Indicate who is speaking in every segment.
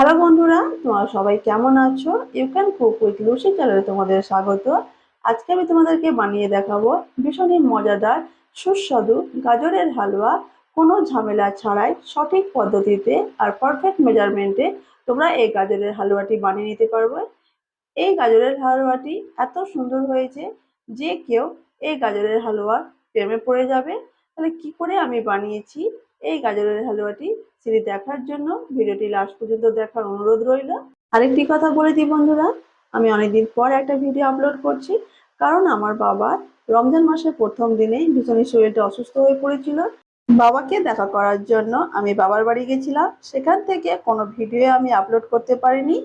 Speaker 1: Hello বন্ধুরা, তোমরা সবাই কেমন আছো? You can cook with Lucy চ্যানেলে তোমাদের স্বাগত। আজকে আমি তোমাদেরকে বানিয়ে দেখাবো ভীষণই মজাদার, সুস্বাদু গাজরের হালুয়া। কোনো ঝামেলা ছাড়াই সঠিক পদ্ধতিতে আর পারফেক্ট মেজারমেন্টে তোমরা এই গাজরের হালুয়াটি বানিয়ে নিতে পারবে। এই গাজরের হালুয়াটি এত সুন্দর হয়েছে যে কেউ এই গাজরের হালুয়ার প্রেমে পড়ে যাবে। তাহলে কি করে আমি বানিয়েছি? এই গাজরের হালুয়াটি সেটি দেখার জন্য ভিডিওটি লাস্ট পর্যন্ত দেখার অনুরোধ রইল। আরেকটি কথা বলে দিই বন্ধুরা, আমি অনেকদিন পর একটা ভিডিও আপলোড করছি, কারণ আমার বাবা রমজান মাসের প্রথম দিনেই ভীষণই শরীরটা অসুস্থ হয়ে পড়েছিল। বাবাকে দেখা করার জন্য আমি বাবার বাড়ি গেছিলাম, সেখান থেকে কোনো ভিডিও আমি আপলোড করতে পারিনি।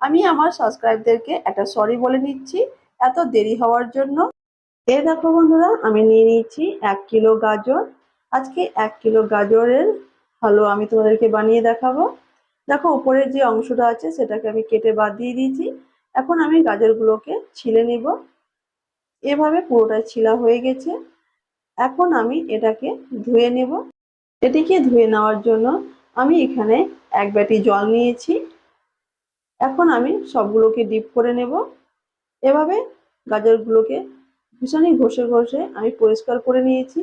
Speaker 1: আমি আমার সাবস্ক্রাইবদেরকে একটা সরি বলে নিচ্ছি, এত দেরি হওয়ার জন্য। এ দেখো বন্ধুরা, আমি নিয়ে নিয়েছি এক কিলো গাজর। আজকে এক কিলো গাজরের হালুয়া আমি তোমাদেরকে বানিয়ে দেখাবো। দেখো, উপরের যে অংশটা আছে, সেটাকে আমি কেটে বাদ দিয়ে দিয়েছি। এখন আমি গাজরগুলোকে ছিলে নিব। এভাবে পুরোটা ছিলা হয়ে গেছে। এখন আমি এটাকে ধুয়ে নেব। এটিকে ধুয়ে নেওয়ার জন্য আমি এখানে এক ব্যাটি জল নিয়েছি। এখন আমি সবগুলোকে ডিপ করে নেব। এভাবে গাজরগুলোকে ভীষণই ঘষে ঘষে আমি পরিষ্কার করে নিয়েছি।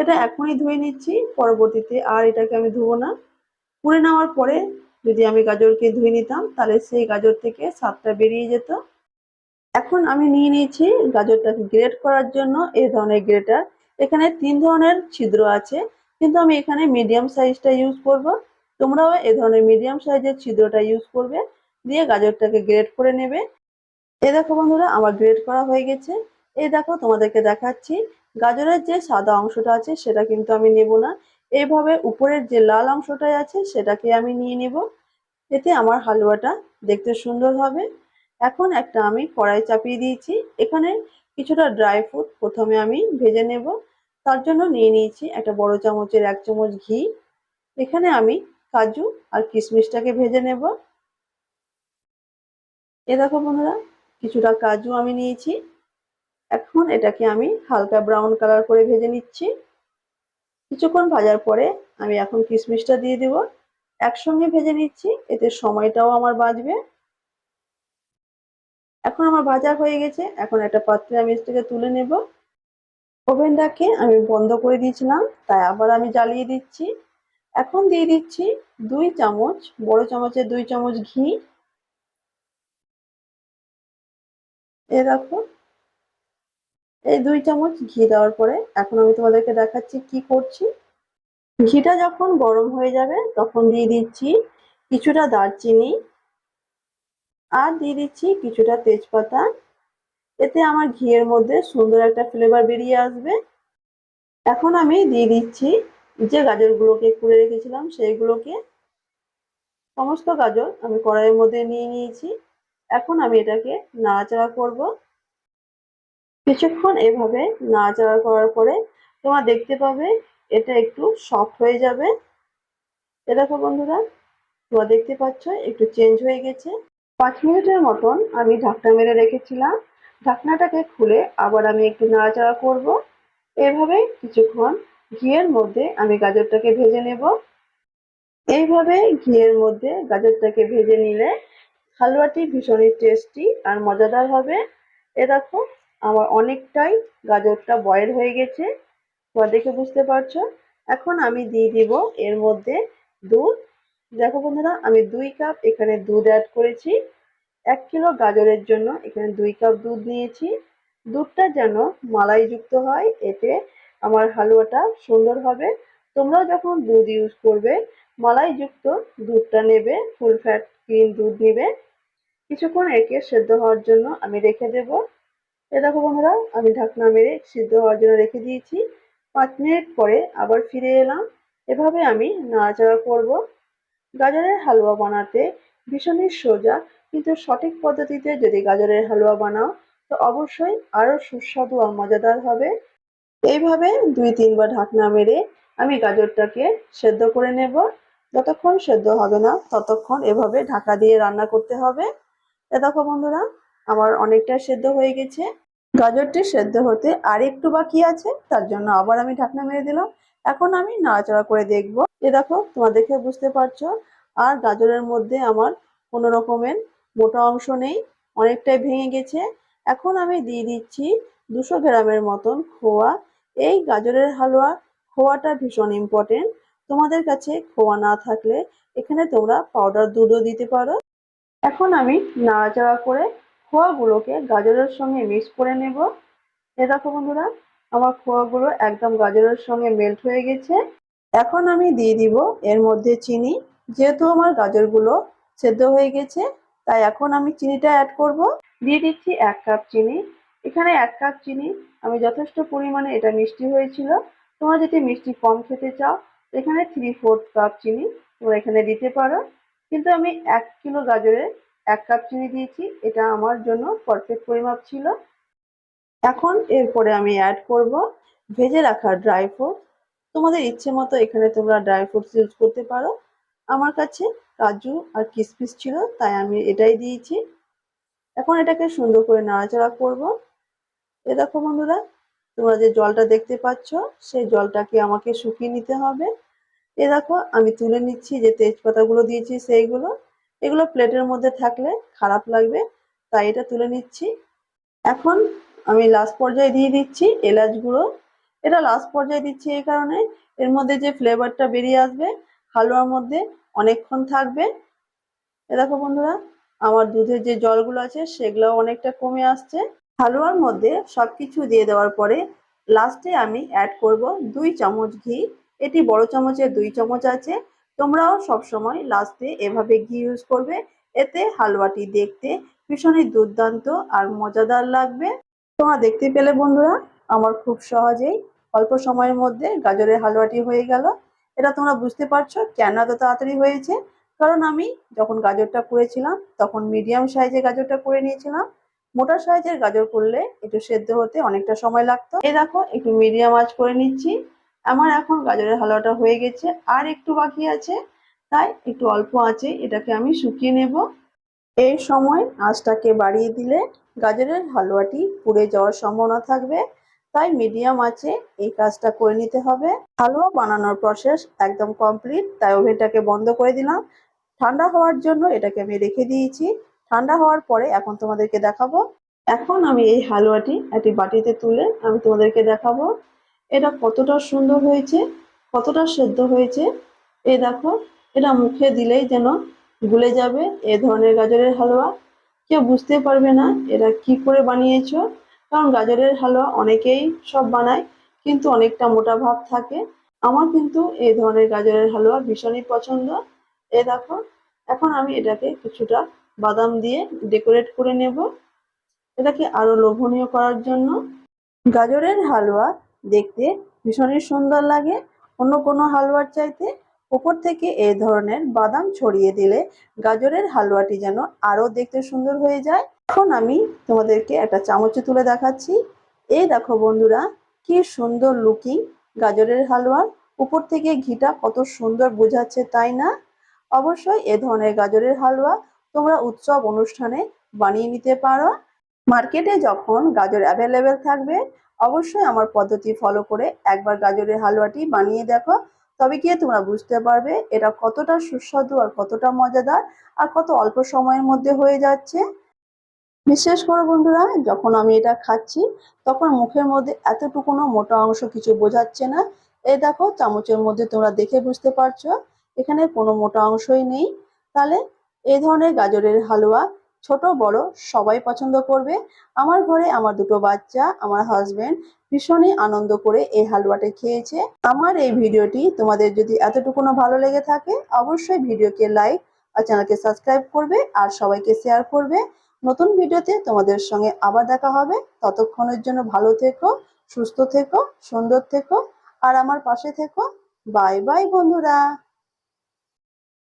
Speaker 1: এটা এখনই ধুয়ে নিচ্ছি, পরবর্তীতে আর এটাকে আমি ধুবো না। পুড়ে নেওয়ার পরে যদি আমি গাজরকে ধুয়ে নিতাম, তাহলে সেই গাজর থেকে স্বাদটা বেরিয়ে যেত। এখন আমি নিয়ে নিয়েছি গাজরটাকে গ্রেট করার জন্য এই ধরনের গ্রেটার। এখানে তিন ধরনের ছিদ্র আছে, কিন্তু আমি এখানে মিডিয়াম সাইজটা ইউজ করব। তোমরাও এ ধরনের মিডিয়াম সাইজের ছিদ্রটা ইউজ করবে, দিয়ে গাজরটাকে গ্রেট করে নেবে। এ দেখো বন্ধুরা, আমার গ্রেট করা হয়ে গেছে। এই দেখো তোমাদেরকে দেখাচ্ছি গাজরের যে সাদা অংশটা আছে সেটা কিন্তু আমি নেব না। এইভাবে উপরের যে লাল অংশটাই আছে সেটাকে আমি নিয়ে নেব। এতে আমার হালুয়াটা দেখতে সুন্দর হবে। এখন একটা আমি কড়াই চাপিয়ে দিয়েছি। এখানে কিছুটা ড্রাই ফ্রুট প্রথমে আমি ভেজে নেব। তার জন্য নিয়ে নিয়েছি একটা বড় চামচের এক চামচ ঘি। এখানে আমি কাজু আর কিশমিশটাকে ভেজে নেব। এ দেখো বন্ধুরা, কিছুটা কাজু আমি নিয়েছি। এখন এটাকে আমি হালকা ব্রাউন কালার করে ভেজে নিচ্ছি। কিছুক্ষণ ভাজার পরে আমি এখন কিশমিশটা দিয়ে দেব। একসঙ্গে ভেজে নিচ্ছি, এতে সময়টাও আমার বাঁচবে। এখন আমার ভাজা হয়ে গেছে, এখন একটা পাত্রে আমি এটাকে তুলে নেব। ওভেনটাকে আমি বন্ধ করে দিয়েছিলাম, তাই আবার আমি জ্বালিয়ে দিচ্ছি। এখন দিয়ে দিচ্ছি দুই চামচ, বড় চামচের দুই চামচ ঘি। এ দেখো এই দুই চামচ ঘি দেওয়ার পরে এখন আমি তোমাদেরকে দেখাচ্ছি কি করছি। ঘিটা যখন গরম হয়ে যাবে তখন দিয়ে দিচ্ছি কিছুটা দারচিনি আর দিয়ে দিচ্ছি কিছুটা তেজপাতা। এতে আমার ঘিয়ের মধ্যে সুন্দর একটা ফ্লেভার বেরিয়ে আসবে। এখন আমি দিয়ে দিচ্ছি যে গাজরগুলোকে কুড়ে রেখেছিলাম সেইগুলোকে। সমস্ত গাজর আমি কড়াইয়ের মধ্যে নিয়ে নিয়েছি। এখন আমি এটাকে নাড়াচাড়া করব। কিছুক্ষণ এভাবে নাড়াচাড়া করার পরে তোমরা দেখতে পাবে এটা একটু সফট হয়ে যাবে। এ দেখো বন্ধুরা, তোমরা দেখতে পাচ্ছ একটু চেঞ্জ হয়ে গেছে। পাঁচ মিনিটের মতন আমি ঢাকনা মেরে রেখেছিলাম। ঢাকনাটাকে খুলে আবার আমি একটু নাড়াচাড়া করব। এভাবে কিছুক্ষণ ঘিয়ের মধ্যে আমি গাজরটাকে ভেজে নেব। এইভাবে ঘিয়ের মধ্যে গাজরটাকে ভেজে নিলে হালুয়াটি ভীষণই টেস্টি আর মজাদার হবে। এ দেখো আমার অনেকটাই গাজরটা বয়েল হয়ে গেছে। তোমরা দেখে বুঝতে পারছ। এখন আমি দিয়ে দিব এর মধ্যে দুধ। দেখো বন্ধুরা, আমি দুই কাপ এখানে দুধ অ্যাড করেছি। এক কিলো গাজরের জন্য এখানে দুই কাপ দুধ নিয়েছি। দুধটা যেন মালাইযুক্ত হয়, এতে আমার হালুয়াটা সুন্দর হবে। তোমরাও যখন দুধ ইউজ করবে, মালাইযুক্ত দুধটা নেবে ফুল ফ্যাট ক্রিম দুধ নেবে। কিছুক্ষণ একে সেদ্ধ হওয়ার জন্য আমি রেখে দেবো। এ দেখো বন্ধুরা, আমি ঢাকনা মেরে সিদ্ধ হওয়ার জন্য রেখে দিয়েছি। পাঁচ মিনিট পরে আবার ফিরে এলাম। এভাবে আমি নাড়াচাড়া করব। গাজরের হালুয়া বানাতে ভীষণই সোজা, কিন্তু সঠিক পদ্ধতিতে যদি গাজরের হালুয়া বানাও, তো অবশ্যই আরও সুস্বাদু আর মজাদার হবে। এইভাবে দুই তিনবার ঢাকনা মেরে আমি গাজরটাকে সেদ্ধ করে নেব। যতক্ষণ সেদ্ধ হবে না, ততক্ষণ এভাবে ঢাকা দিয়ে রান্না করতে হবে। এ দেখো বন্ধুরা আমার অনেকটা সেদ্ধ হয়ে গেছে। গাজরটি সেদ্ধ হতে আর একটু বাকি আছে, তার জন্য আবার আমি ঢাকনা মেরে দিলাম। এখন আমি নাড়াচাড়া করে দেখব। এ দেখো তোমার দেখে বুঝতে পারছ? আর গাজরের মধ্যে আমার কোনো রকমের মোটা অংশ নেই, অনেকটাই ভেঙে গেছে। এখন আমি দিয়ে দিচ্ছি দুশো গ্রামের মতন খোয়া। এই গাজরের হালুয়া খোয়াটা ভীষণ ইম্পর্টেন্ট তোমাদের কাছে খোয়া না থাকলে এখানে তোমরা পাউডার দুধও দিতে পারো। এখন আমি নাড়াচাড়া করে খোয়াগুলোকে গাজরের সঙ্গে মিক্স করে নেব। এ দেখো বন্ধুরা, আমার খোয়াগুলো একদম গাজরের সঙ্গে মেল্ট হয়ে গেছে। এখন আমি দিয়ে দিব এর মধ্যে চিনি। যেহেতু আমার গাজরগুলো সেদ্ধ হয়ে গেছে, তাই এখন আমি চিনিটা অ্যাড করব। দিয়ে দিচ্ছি এক কাপ চিনি। এখানে এক কাপ চিনি, আমি যথেষ্ট পরিমাণে এটা মিষ্টি হয়েছিল। তোমরা যদি মিষ্টি কম খেতে চাও, এখানে থ্রি ফোর্থ কাপ চিনি তোমরা এখানে দিতে পারো। কিন্তু আমি এক কিলো গাজরে এক কাপ চিনি দিয়েছি। এটা আমার জন্য পারফেক্ট পরিমাপ ছিল। এখন এরপরে আমি অ্যাড করব ভেজে রাখা ড্রাই ফ্রুট তোমাদের ইচ্ছে মতো এখানে তোমরা ড্রাই ফ্রুটস ইউজ করতে পারো। আমার কাছে কাজু আর কিশমিশ ছিল, তাই আমি এটাই দিয়েছি। এখন এটাকে সুন্দর করে নাড়াচাড়া করব। এ দেখো বন্ধুরা, তোমরা যে জলটা দেখতে পাচ্ছ, সেই জলটাকে আমাকে শুকিয়ে নিতে হবে। এ দেখো, আমি তুলে নিচ্ছি যে তেজপাতাগুলো দিয়েছি সেইগুলো। এগুলো প্লেটের মধ্যে থাকলে খারাপ লাগবে, তাই এটা তুলে নিচ্ছি। এখন আমি লাস্ট পর্যায়ে দিয়ে দিচ্ছি এলাচ গুঁড়ো। এটা লাস্ট পর্যায়ে দিচ্ছি এই কারণে। এর মধ্যে যে ফ্লেভারটা বেরিয়ে আসবে, হালুয়ার মধ্যে অনেকক্ষণ থাকবে। এ দেখো বন্ধুরা, আমার দুধের যে জলগুলো আছে সেগুলো অনেকটা কমে আসছে। হালুয়ার মধ্যে সব কিছু দিয়ে দেওয়ার পরে লাস্টে আমি অ্যাড করব দুই চামচ ঘি। এটি বড় চামচে দুই চামচ আছে। তোমরাও সবসময় লাস্টে এভাবে ঘি ইউজ করবে। এতে হালুয়াটি দেখতে ভীষণই দুর্দান্ত আর মজাদার লাগবে। তোমরা দেখতে পেলে বন্ধুরা, আমার খুব সহজেই অল্প সময়ের মধ্যে গাজরের হালুয়াটি হয়ে গেল। এটা তোমরা বুঝতে পারছ কেন এত তাড়াতাড়ি হয়েছে। কারণ আমি যখন গাজরটা করেছিলাম, তখন মিডিয়াম সাইজের গাজরটা করে নিয়েছিলাম। মোটা সাইজের গাজর করলে একটু সেদ্ধ হতে অনেকটা সময় লাগতো। এ দেখো, একটু মিডিয়াম আঁচ করে নিচ্ছি। আমার এখন গাজরের হালুয়াটা হয়ে গেছে। আর একটু বাকি আছে, তাই একটু অল্প আঁচে এটাকে আমি শুকিয়ে নেব। এই সময় আঁচটাকে বাড়িয়ে দিলে গাজরের হালুয়াটি পুড়ে যাওয়ার সম্ভাবনা থাকবে, তাই মিডিয়াম আছে, এই কাজটা করে নিতে হবে। হালুয়া বানানোর প্রসেস একদম কমপ্লিট তাই ওভেনটাকে বন্ধ করে দিলাম। ঠান্ডা হওয়ার জন্য এটাকে আমি রেখে দিয়েছি। ঠান্ডা হওয়ার পরে এখন তোমাদেরকে দেখাবো। এখন আমি এই হালুয়াটি একটি বাটিতে তুলে আমি তোমাদেরকে দেখাবো। এটা কতটা সুন্দর হয়েছে, কতটা সেদ্ধ হয়েছে এই দেখো, এটা মুখে দিলেই যেন গুলে যাবে এ ধরনের গাজরের হালুয়া। কেউ বুঝতে পারবে না এটা কি করে বানিয়েছ, কারণ গাজরের হালুয়া অনেকেই সব বানায়, কিন্তু অনেকটা মোটা ভাব থাকে। আমার কিন্তু এই ধরনের গাজরের হালুয়া ভীষণই পছন্দ। এ দেখো, এখন আমি এটাকে কিছুটা বাদাম দিয়ে ডেকোরেট করে নেব। এটাকে আরও লোভনীয় করার জন্য। গাজরের হালুয়া দেখতে ভীষণই সুন্দর লাগে। অন্য কোনো হালুয়ার চাইতে উপর থেকে এই ধরনের বাদাম ছড়িয়ে দিলে গাজরের হালুয়াটি যেন আরও দেখতে সুন্দর হয়ে যায়। এখন আমি তোমাদেরকে একটা চামচে তুলে দেখাচ্ছি। এই দেখো বন্ধুরা, কি সুন্দর লুকিং গাজরের হালুয়ার উপর থেকে ঘিটা কত সুন্দর বোঝাচ্ছে, তাই না? অবশ্যই এ ধরনের গাজরের হালুয়া তোমরা উৎসব অনুষ্ঠানে বানিয়ে নিতে পারো। মার্কেটে যখন গাজর অ্যাভেলেবেল থাকবে অবশ্যই আমার পদ্ধতি ফলো করে একবার গাজরের হালুয়াটি বানিয়ে দেখো। তবে গিয়ে তোমরা বুঝতে পারবে এটা কতটা সুস্বাদু আর কতটা মজাদার আর কত অল্প সময়ের মধ্যে হয়ে যাচ্ছে। বিশেষ করে বন্ধুরা, যখন আমি এটা খাচ্ছি, তখন মুখের মধ্যে এতটুকুনো মোটা অংশ কিছু বোঝাচ্ছে না। এই দেখো, চামচের মধ্যে তোমরা দেখে বুঝতে পারছ, এখানে কোনো মোটা অংশই নেই। তাহলে এই ধরনের গাজরের হালুয়া ছোট, বড়, সবাই পছন্দ করবে। আমার ঘরে আমার দুটো বাচ্চা, আমার হাজবেন্ড ভীষণই আনন্দ করে এই হালুয়াটা খেয়েছে। আমার এই ভিডিওটি তোমাদের যদি এতটুকুনো ভালো লেগে থাকে, অবশ্যই ভিডিওকে লাইক আর চ্যানেলকে সাবস্ক্রাইব করবে আর সবাইকে শেয়ার করবে। নতুন ভিডিওতে তোমাদের সঙ্গে আবার দেখা হবে। ততক্ষণের জন্য ভালো থেকো, সুস্থ থেকো, সুন্দর থেকো, আর আমার পাশে থেকো। বাই বাই বন্ধুরা।